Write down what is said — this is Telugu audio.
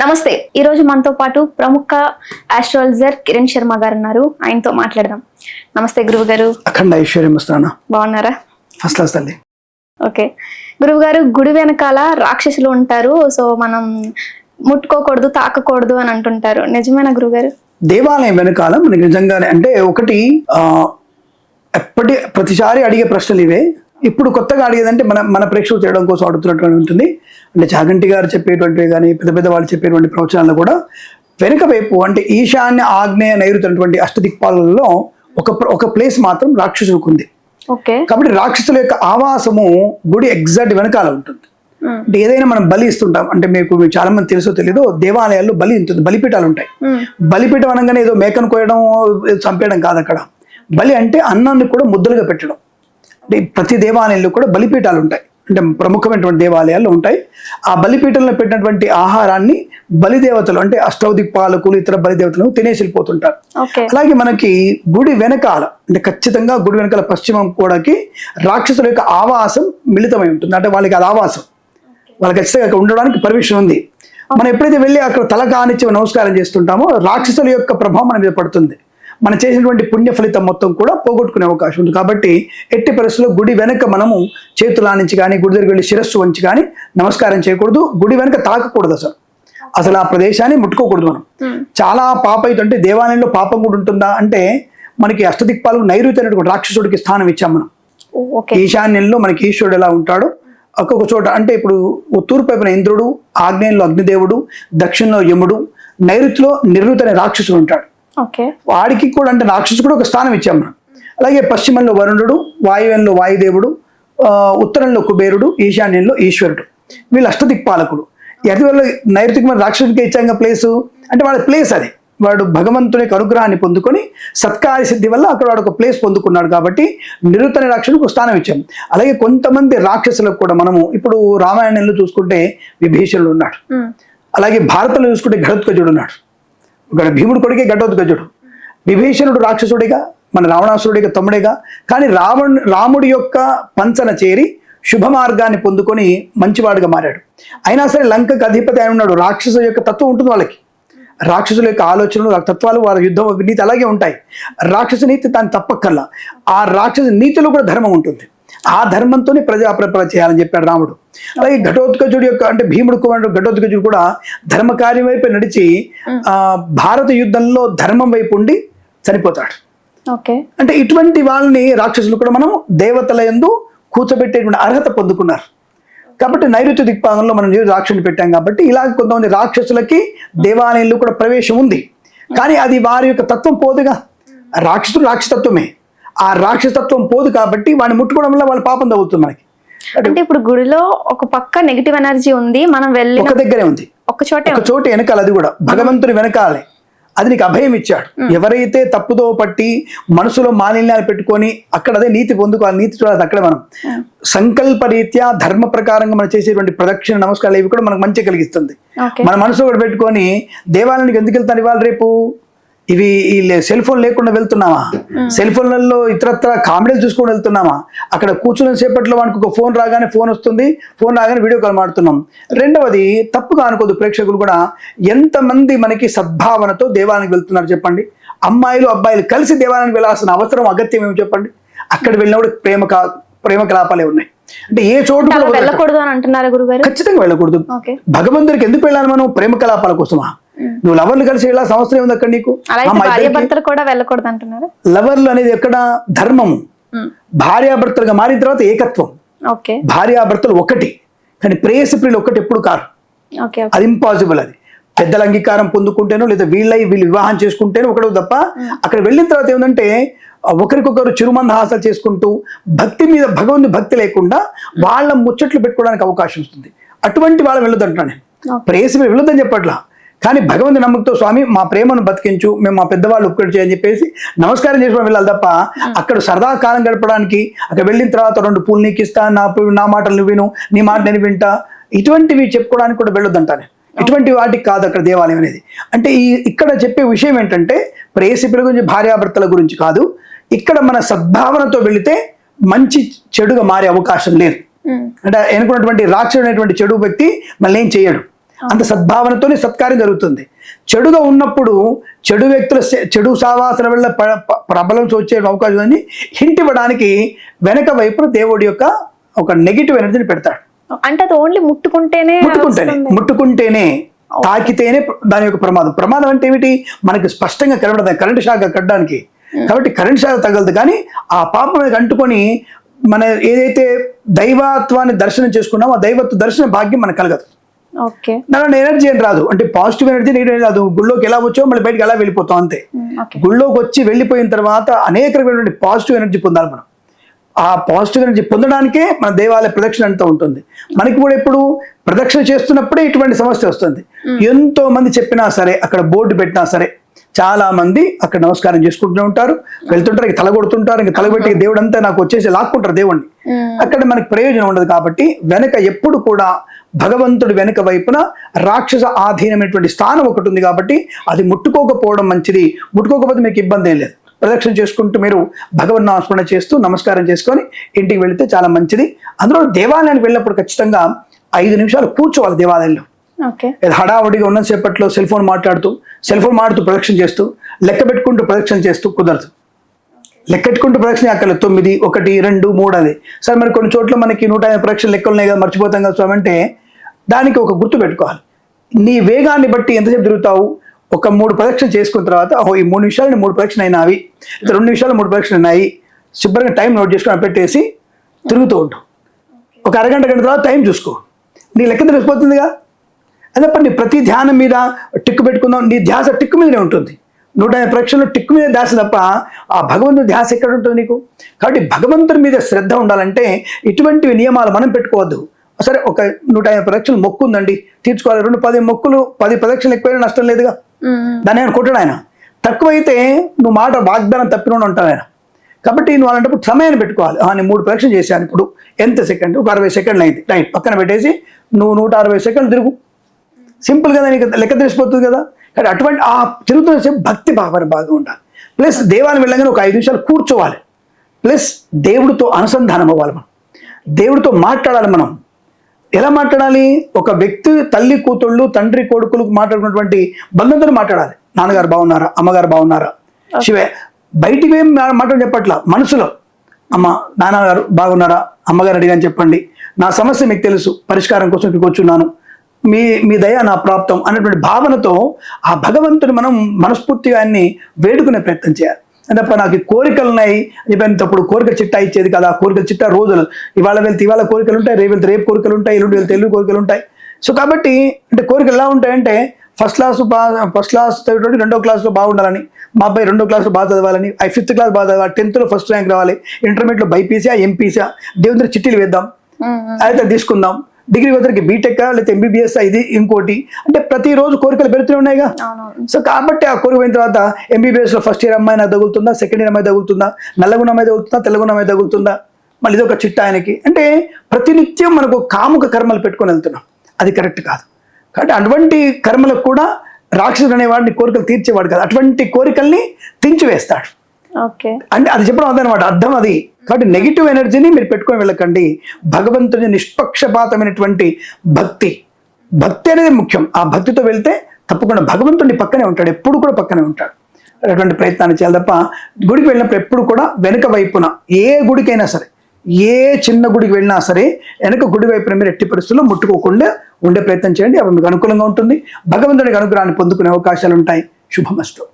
నమస్తే. ఈ రోజు మనతో పాటు ప్రముఖ ఆస్ట్రాలజర్ కిరణ్ శర్మ గారు ఉన్నారు ఆయనతో మాట్లాడదాం. నమస్తే గురువు గారు అఖండ ఐశ్వర్యం వస్తానా బాగున్నారా? ఫస్ట్ క్లాస్ తల్లి. ఓకే. గురువు గారు గుడి వెనకాల రాక్షసులు ఉంటారు. సో మనం ముట్టుకోకూడదు తాకకూడదు అని అంటుంటారు. నిజమేనా గురువు గారు దేవాలయం వెనకాల మనకి నిజంగానే అంటే ఒకటి ఎప్పటి ప్రతిసారి అడిగే ప్రశ్నలు ఇవే. ఇప్పుడు కొత్తగా అడిగేదంటే మన మన ప్రేక్షకులు చేయడం కోసం అడుగుతున్నటువంటి ఉంటుంది. అంటే చాగంటి గారు చెప్పేటువంటివి కానీ పెద్ద పెద్ద వాళ్ళు చెప్పేటువంటి ప్రవచనాలు కూడా వెనుక వైపు అంటే ఈశాన్య ఆగ్నేయ నైరుతున్నటువంటి అష్టదిక్పాలలో ఒక ఒక ప్లేస్ మాత్రం రాక్షసులకు ఉంది. ఓకే. కాబట్టి రాక్షసుల యొక్క ఆవాసము గుడి ఎగ్జాక్ట్ వెనకాల ఉంటుంది. అంటే ఏదైనా మనం బలి ఇస్తుంటాం. అంటే మీకు చాలా మంది తెలుసో తెలీదు దేవాలయాల్లో బలి ఉంటుంది బలిపీఠాలు ఉంటాయి. బలిపీఠం అనగానే ఏదో మేకను కోయడం చంపేయడం కాదు అక్కడ. బలి అంటే అన్నాన్ని కూడా ముద్దలుగా పెట్టడం. అంటే ప్రతి దేవాలయంలో కూడా బలిపీఠాలు ఉంటాయి. అంటే ప్రముఖమైనటువంటి దేవాలయాల్లో ఉంటాయి. ఆ బలిపీఠంలో పెట్టినటువంటి ఆహారాన్ని బలిదేవతలు అంటే అష్టౌదిక్పాలకులు ఇతర బలిదేవతలు తినేసి వెళ్ళిపోతుంటారు. అలాగే మనకి గుడి వెనకాల అంటే ఖచ్చితంగా గుడి వెనకాల పశ్చిమం కూడాకి రాక్షసుల యొక్క ఆవాసం మిళితమై ఉంటుంది. అంటే వాళ్ళకి అది ఆవాసం. వాళ్ళకి ఖచ్చితంగా అక్కడ ఉండడానికి పర్మిషన్ ఉంది. మనం ఎప్పుడైతే వెళ్ళి అక్కడ తల కానిచ్చి నమస్కారం చేస్తుంటామో రాక్షసుల యొక్క ప్రభావం మన మీద పడుతుంది. మనం చేసినటువంటి పుణ్య ఫలితం మొత్తం కూడా పోగొట్టుకునే అవకాశం ఉంది. కాబట్టి ఎట్టి పరిస్థితుల్లో గుడి వెనక మనము చేతుల నుంచి కానీ గుడి దగ్గరికి వెళ్ళి శిరస్సు వంచి కానీ నమస్కారం చేయకూడదు. గుడి వెనక తాకకూడదు అసలు. అసలు ఆ ప్రదేశాన్ని ముట్టుకోకూడదు మనం. ఉమ్, చాలా పాప అంటే దేవాలయంలో పాపం కూడా ఉంటుందా అంటే మనకి అష్టదిక్పాలకు నైరుతి అనేటువంటి రాక్షసుడికి స్థానం ఇచ్చాం మనం. ఈశాన్యంలో మనకి ఈశ్వరుడు ఎలా ఉంటాడో? ఒక్కొక్క చోట అంటే ఇప్పుడు తూర్పు వైపున ఇంద్రుడు ఆగ్నేయంలో అగ్నిదేవుడు దక్షిణంలో యముడు నైరుతిలో నిరుతి అనే రాక్షసుడు ఉంటాడు. వాడికి కూడా అంటే రాక్షసు కూడా ఒక స్థానం ఇచ్చాం మనం. అలాగే పశ్చిమంలో వరుణుడు వాయువ్యంలో వాయుదేవుడు ఉత్తరంలో కుబేరుడు ఈశాన్యంలో ఈశ్వరుడు. వీళ్ళు అష్టదిక్పాలకుడు. ఎది వల్ల నైరుతికి మన రాక్షసుడికి ఇచ్చాం ప్లేసు అంటే వాడి ప్లేస్ అది. వాడు భగవంతుని యొక్క అనుగ్రహాన్ని పొందుకొని సత్కార్య సిద్ధి వల్ల అక్కడ వాడు ఒక ప్లేస్ పొందుకున్నాడు కాబట్టి నిరుతని రాక్షసుడికి ఒక స్థానం ఇచ్చాం. అలాగే కొంతమంది రాక్షసులకు కూడా మనము ఇప్పుడు రామాయణంలో చూసుకుంటే విభీషణుడు ఉన్నాడు. అలాగే భారతంలో చూసుకుంటే ఘటోత్కజుడు ఉన్నాడు. భీముడు కొడుకే ఘటోత్కజుడు విభీషణుడు రాక్షసుడిగా మన రావణాసురుడిగా తమ్ముడిగా. కానీ రావణ్ రాముడి యొక్క పంచన చేరి శుభ మార్గాన్ని పొందుకొని మంచివాడుగా మారాడు. అయినా సరే లంకకు అధిపతి ఆయన ఉన్నాడు. రాక్షసు యొక్క తత్వం ఉంటుంది వాళ్ళకి. రాక్షసుల యొక్క ఆలోచనలు వాళ్ళ తత్వాలు వాళ్ళ యుద్ధం నీతి అలాగే ఉంటాయి. రాక్షస నీతి దాన్ని తప్పక్కల్లా ఆ రాక్షస నీతిలో కూడా ధర్మం ఉంటుంది. ఆ ధర్మంతోనే ప్రజా ప్రపల చేయాలని చెప్పాడు రాముడు. అలాగే ఘటోత్కచుడు యొక్క అంటే భీముడు కుమారుడు ఘటోత్కచుడు కూడా ధర్మ కార్యం వైపు నడిచి ఆ భారత యుద్ధంలో ధర్మం వైపు ఉండి చనిపోతాడు. ఓకే. అంటే ఇటువంటి వాళ్ళని రాక్షసులు కూడా మనం దేవతల యందు కూర్చోబెట్టేటువంటి అర్హత పొందుకున్నారు. కాబట్టి నైరుతి దిక్పాదంలో మనం రాక్షసుని పెట్టాం కాబట్టి ఇలా కొంతమంది రాక్షసులకి దేవాలయంలో కూడా ప్రవేశం ఉంది. కానీ అది వారి యొక్క తత్వం పోదుగా. రాక్షసుడు రాక్షసత్వమే. ఆ రాక్షసత్వం పోదు కాబట్టి వాడిని ముట్టుకోవడం వల్ల వాళ్ళ పాపం తగ్గుతుంది మనకి. అంటే ఇప్పుడు గుడిలో ఒక పక్క నెగిటివ్ ఎనర్జీ ఉంది మనం వెళ్ళిన ఒక దగ్గరే ఉంది. ఒక చోటే ఒక చోట వెనకాల అది కూడా. భగవంతుని వెనకాలే. అది నీకు అభయం ఇచ్చాడు. ఎవరైతే తప్పుదో పట్టి మనసులో మాలిన్యాలు పెట్టుకొని అక్కడ అదే నీతి పొందుకోవాలి నీతి చూడాలి అక్కడే మనం. సంకల్ప రీత్యా ధర్మ ప్రకారంగా మనం చేసేటువంటి ప్రదక్షిణ నమస్కారాలు ఇవి కూడా మనకు మంచి కలిగిస్తుంది. మన మనసులో కూడా పెట్టుకొని దేవాలయానికి ఎందుకు వెళ్తాను ఇవాళ రేపు? ఇవి ఈ సెల్ ఫోన్ లేకుండా వెళ్తున్నామా? సెల్ ఫోన్లలో ఇతరత్ర కామెడీలు చూసుకొని వెళ్తున్నామా? అక్కడ కూర్చున్న సేపట్లో మనకు ఒక ఫోన్ రాగానే ఫోన్ వస్తుంది ఫోన్ రాగానే వీడియో కాల్ మాడుతున్నాం రెండవది తప్పుగా అనుకోదు ప్రేక్షకులు కూడా ఎంతమంది మనకి సద్భావనతో దేవాలయానికి వెళ్తున్నారు చెప్పండి? అమ్మాయిలు అబ్బాయిలు కలిసి దేవాలయానికి వెళ్ళాల్సిన అవసరం అగత్యం ఏమి చెప్పండి? అక్కడ వెళ్ళినప్పుడు ప్రేమ కా ప్రేమ కలాపాలే ఉన్నాయి. అంటే ఏ చోటు. వెళ్ళకూడదు అని అంటున్నారు గురుగారు? ఖచ్చితంగా వెళ్ళకూడదు. భగవంతుడికి ఎందుకు వెళ్ళాలి మనం ప్రేమ కలాపాల కోసమా? నువ్వు లవర్లు కలిసి వెళ్ళా సంవత్సరం ఉంది అక్కడ నీకు? లవర్లు అనేది ఎక్కడ? ధర్మము. ఉమ్, భార్యాభర్తలుగా మారిన తర్వాత ఏకత్వం. భార్యాభర్తలు ఒకటి కానీ ప్రేయసి ప్రియులు ఒకటి ఎప్పుడు కారు. అది ఇంపాసిబుల్ అది. పెద్దల అంగీకారం పొందుకుంటేనో లేదా వీళ్ళై వీళ్ళు వివాహం చేసుకుంటేనో ఒకటి తప్ప అక్కడ వెళ్ళిన తర్వాత ఏంటంటే ఒకరికొకరు చిరుమందహాసాలు చేసుకుంటూ భక్తి మీద భగవంతుని భక్తి లేకుండా వాళ్ళ ముచ్చట్లు పెట్టుకోవడానికి అవకాశం వస్తుంది. అటువంటి వాళ్ళని వెళ్ళొద్దు అంటున్నాను నేను. ప్రేయసి వెళ్ళొద్దని చెప్పట్లా. కానీ భగవంతు నమ్మకంతో స్వామి మా ప్రేమను బతికించు మేము మా పెద్దవాళ్ళు ఒక్కటి చేయని చెప్పేసి నమస్కారం చేసుకుని వెళ్ళాలి తప్ప అక్కడ సరదా కాలం గడపడానికి అక్కడ వెళ్ళిన తర్వాత రెండు పూలు నీకు ఇస్తా నా పూ- నా మాటలు నువ్వు విను నీ మాట నేను వింటా ఇటువంటివి చెప్పుకోవడానికి కూడా వెళ్ళొద్దంటాను ఇటువంటి వాటికి కాదు అక్కడ దేవాలయం అనేది. అంటే ఈ ఇక్కడ చెప్పే విషయం ఏంటంటే ప్రేయసిపుల గురించి భార్యాభర్తల గురించి కాదు ఇక్కడ మన సద్భావనతో వెళితే మంచి చెడుగా మారే అవకాశం లేదు. అంటే ఎన్నుకున్నటువంటి రాక్షసుడు అనేటువంటి చెడు వ్యక్తి మళ్ళీ ఏం చేయడు. అంత సద్భావనతోనే సత్కార్యం జరుగుతుంది. చెడుగా ఉన్నప్పుడు చెడు వ్యక్తుల చెడు సావాసన వల్ల ప్రబలం వచ్చే అవకాశం ఉంది హింట్ ఇవ్వడానికి వెనక వైపున దేవుడి యొక్క ఒక నెగిటివ్ ఎనర్జీని పెడతాడు. అంటే అది ఓన్లీ ముట్టుకుంటేనే ముట్టుకుంటేనే. ముట్టుకుంటేనే తాకితేనే దాని యొక్క ప్రమాదం. ప్రమాదం అంటే ఏమిటి? మనకి స్పష్టంగా కనబడదు. కరెంట్ షాక్ కట్టడానికి. కాబట్టి కరెంట్ షాక్ తగలదు. కానీ ఆ పాప మీద అంటుకొని మన ఏదైతే దైవత్వాన్ని దర్శనం చేసుకున్నామో ఆ దైవత్వ దర్శన భాగ్యం మనకు కలగదు. దాని ఎనర్జీ అని రాదు. అంటే పాజిటివ్ ఎనర్జీ నెగిటివ్ రాదు. గుళ్ళోకి ఎలా వచ్చామో మళ్ళీ బయటకు ఎలా వెళ్ళిపోతాం అంతే. గుళ్ళోకి వచ్చి వెళ్ళిపోయిన తర్వాత అనేక రకమైనటువంటి పాజిటివ్ ఎనర్జీ పొందాలి మనం. ఆ పాజిటివ్ ఎనర్జీ పొందడానికే మన దేవాలయ ప్రదక్షిణ అంతా ఉంటుంది. మనకి కూడా ఇప్పుడు ప్రదక్షిణ చేస్తున్నప్పుడే ఇటువంటి సమస్య వస్తుంది. ఎంతో మంది చెప్పినా సరే అక్కడ బోర్డు పెట్టినా సరే చాలా మంది అక్కడ నమస్కారం చేసుకుంటూ ఉంటారు. వెళ్తుంటారు ఇంక తల కొడుతుంటారు ఇంక తలబెట్టి దేవుడు అంతా నాకు వచ్చేసి లాక్కుంటారు దేవుణ్ణి. అక్కడ మనకి ప్రయోజనం ఉండదు కాబట్టి వెనక ఎప్పుడు కూడా భగవంతుడి వెనుక వైపున రాక్షస ఆధీనమైనటువంటి స్థానం ఒకటి ఉంది కాబట్టి అది ముట్టుకోకపోవడం మంచిది. ముట్టుకోకపోతే మీకు ఇబ్బంది ఏం లేదు. ప్రదక్షిణ చేసుకుంటూ మీరు భగవన్ నామస్మరణ చేస్తూ నమస్కారం చేసుకొని ఇంటికి వెళితే చాలా మంచిది. అందులో దేవాలయానికి వెళ్ళినప్పుడు ఖచ్చితంగా ఐదు నిమిషాలు కూర్చోవాలి దేవాలయంలో. హడావుడిగా ఉన్నసేపట్లో సెల్ ఫోన్ మాట్లాడుతూ సెల్ ఫోన్ మాట్లాడుతూ ప్రదక్షిణ చేస్తూ లెక్క పెట్టుకుంటూ ప్రదక్షిణ చేస్తూ కుదరదు. లెక్కెట్టుకుంటూ ప్రదక్షిణ అక్కడ తొమ్మిది ఒకటి రెండు మూడు అది. సరే మరి కొన్ని చోట్ల మనకి నూట యాభై ప్రదక్షిణ లెక్కలు ఉన్నాయి కదా మర్చిపోతాం కదా స్వామి అంటే దానికి ఒక గుర్తు పెట్టుకోవాలి. నీ వేగాన్ని బట్టి ఎంతసేపు తిరుగుతావు? ఒక మూడు ప్రదక్షిణ చేసుకున్న తర్వాత ఓహో ఈ మూడు నిమిషాలు మూడు ప్రదక్షిణ అయినావి. అవి రెండు నిమిషాలు మూడు ప్రదక్షిణ అయినాయి. శుభ్రంగా టైం నోట్ చేసుకొని పెట్టేసి తిరుగుతూ ఉంటాం ఒక అరగంట గంట తర్వాత టైం చూసుకో. నీ లెక్క తెలిసిపోతుందిగా అదే పని ప్రతి ధ్యానం మీద టిక్కు పెట్టుకుందాం. నీ ధ్యాస టిక్కు మీదనే ఉంటుంది. నూట యాభై ప్రక్షణలో టిక్కు మీద ధ్యాస తప్ప ఆ భగవంతుడి ధ్యాస ఎక్కడ ఉంటుంది నీకు? కాబట్టి భగవంతుడి మీద శ్రద్ధ ఉండాలంటే ఇటువంటివి నియమాలు మనం పెట్టుకోవద్దు. సరే ఒక నూట యాభై ప్రదక్షిణలు మొక్కు ఉందండి. తీర్చుకోవాలి. రెండు పది మొక్కులు పది ప్రదక్షిణలు ఎక్కువైనా నష్టం లేదుగా. దాన్ని ఆయన కొట్టాడు ఆయన? తక్కువైతే నువ్వు మాట వాగ్దానం తప్పినోడు అంటావు ఆయన. కాబట్టి నువ్వు అలాంటప్పుడు సమయాన్ని పెట్టుకోవాలి. నేను మూడు పరీక్షలు చేశాను ఇప్పుడు. ఎంత సెకండ్? ఒక అరవై సెకండ్లు అయింది. రైట్ పక్కన పెట్టేసి నువ్వు నూట అరవై సెకండ్లు తిరుగు. సింపుల్ కదా నీకు లెక్క తెలిసిపోతుంది కదా. కానీ అటువంటి ఆ తిరుగుతున్న సేపు భక్తి భావన బాగా ఉండాలి. ప్లస్ దేవాలయం వెళ్ళగానే ఒక ఐదు నిమిషాలు కూర్చోవాలి. ప్లస్ దేవుడితో అనుసంధానం అవ్వాలి మనం. దేవుడితో మాట్లాడాలి మనం. ఎలా మాట్లాడాలి? ఒక వ్యక్తి తల్లి కూతుళ్ళు తండ్రి కొడుకులు మాట్లాడుకున్నటువంటి బంధంతో మాట్లాడాలి. నాన్నగారు బాగున్నారా? అమ్మగారు బాగున్నారా? శివే బయటికి ఏం మా- మాటలు చెప్పట్లా? మనసులో. అమ్మ నాన్నగారు బాగున్నారా? అమ్మగారు అడిగాని చెప్పండి. నా సమస్య మీకు తెలుసు. పరిష్కారం కోసం ఇక్కడికి వచ్చున్నాను. మీ మీ దయ నా ప్రాప్తం అనేటువంటి భావనతో ఆ భగవంతుని మనం మనస్ఫూర్తిగా ఆయన్ని వేడుకునే ప్రయత్నం చేయాలి. తప్ప నాకు కోరికలు ఉన్నాయి అని కోరిక చిట్టా ఇచ్చేది కదా ఆ కోరికల చిట్టా రోజులు. ఇవాళ వెళ్తే ఇవాళ కోరికలు ఉంటాయి రేపు వెళ్తే రేపు కోరికలు ఉంటాయి ఎల్లుండి వెళ్తే ఎల్లుండి కోరికలు ఉంటాయి. సో కాబట్టి అంటే కోరికలు ఎలా ఉంటాయంటే ఫస్ట్ క్లాస్ బా ఫస్ట్ క్లాస్ చదివేటోడు రెండో క్లాస్లో బాగుండాలని మా అబ్బాయి రెండో క్లాస్లో బాగా చదవాలని ఐ ఫిఫ్త్ క్లాస్ బాగా చదవాలి టెన్త్లో ఫస్ట్ ర్యాంక్ రావాలి ఇంటర్మీడియట్లో బైపీసీఆ ఎంపీసీఆ దేవుని చిట్టీలు వేద్దాం అయితే తీసుకుందాం. డిగ్రీ వచ్చరికి బీటెక్ లేకపోతే ఎంబీబీఎస్ ఇది ఇంకోటి. అంటే ప్రతిరోజు కోరికలు పెరుగుతూనే ఉన్నాయిగా. సో కాబట్టి ఆ కోరిక పోయిన తర్వాత ఎంబీబీఎస్లో ఫస్ట్ ఇయర్ అమ్మాయి నాకు తగులుతుందా? సెకండ్ ఇయర్ అమ్మాయి తగులుతుందా? నల్లగున్న అమ్మాయి తగులుతుందా? తెల్లగున్న అమ్మాయి తగులుతుందా? మళ్ళీ ఇది ఒక చిట్ట ఆయనకి. అంటే ప్రతినిత్యం మనకు కాముక కర్మలు పెట్టుకొని వెళ్తున్నాం. అది కరెక్ట్ కాదు. కాబట్టి అటువంటి కర్మలకు కూడా రాక్షసుడు అనేవాడిని కోరికలు తీర్చేవాడు కాదు. అటువంటి కోరికల్ని తెంచివేస్తాడు ఓకే. అంటే అది చెప్పడం అదనమాట. అర్థం అది. కాబట్టి నెగిటివ్ ఎనర్జీని మీరు పెట్టుకొని వెళ్ళకండి. భగవంతుని నిష్పక్షపాతమైనటువంటి భక్తి. భక్తి అనేది ముఖ్యం. ఆ భక్తితో వెళ్తే తప్పకుండా భగవంతుని పక్కనే ఉంటాడు ఎప్పుడు కూడా పక్కనే ఉంటాడు. అటువంటి ప్రయత్నాన్ని చేయాలి తప్ప గుడికి వెళ్ళినప్పుడు ఎప్పుడు కూడా వెనుక వైపున ఏ గుడికైనా సరే ఏ చిన్న గుడికి వెళ్ళినా సరే వెనక గుడి వైపున మీరు ఎట్టి పరిస్థితుల్లో ముట్టుకోకుండా ఉండే ప్రయత్నం చేయండి. అప్పుడు మీకు అనుకూలంగా ఉంటుంది. భగవంతుడికి అనుగ్రహాన్ని పొందుకునే అవకాశాలు ఉంటాయి శుభమస్తు.